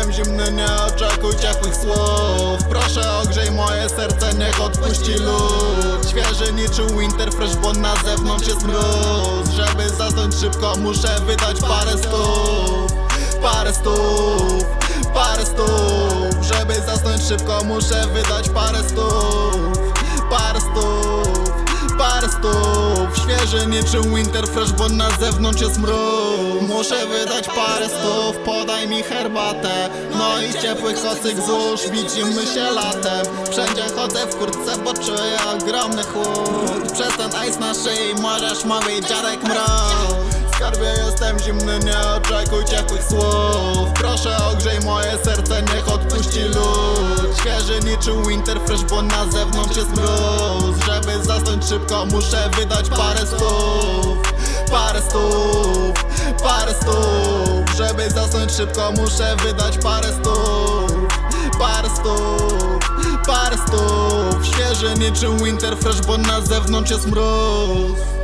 jestem zimny, nie oczekuj ciepłych słów. Proszę ogrzej moje serce, niech odpuści lód. Świeży niczym winter fresh, bo na zewnątrz jest mróz. Żeby zasnąć szybko, muszę wydać parę stów Parę stów, parę stów Żeby zasnąć szybko, muszę wydać parę stów Parę stów, parę stów Świeży niczym winter fresh, bo na zewnątrz jest mróz. Muszę wydać parę stów, podaj mi herbatę. No i ciepły kocyk złóż, widzimy się latem. Wszędzie chodzę w kurtce, bo czuję ogromny chłód. Przez ten ice na szyi możesz mówić dziadek mróz Skarbie jestem zimny, nie oczekuj ciepłych słów. Proszę ogrzej moje serce, niech odpuści lód. Świeży niczym winter fresh, bo na zewnątrz jest mróz Zasnąć szybko, muszę wydać parę stów Parę stów, parę stów Żeby zasnąć szybko, muszę wydać parę stów Parę stów, parę stów Świeży niczym winter fresh, bo na zewnątrz jest mróz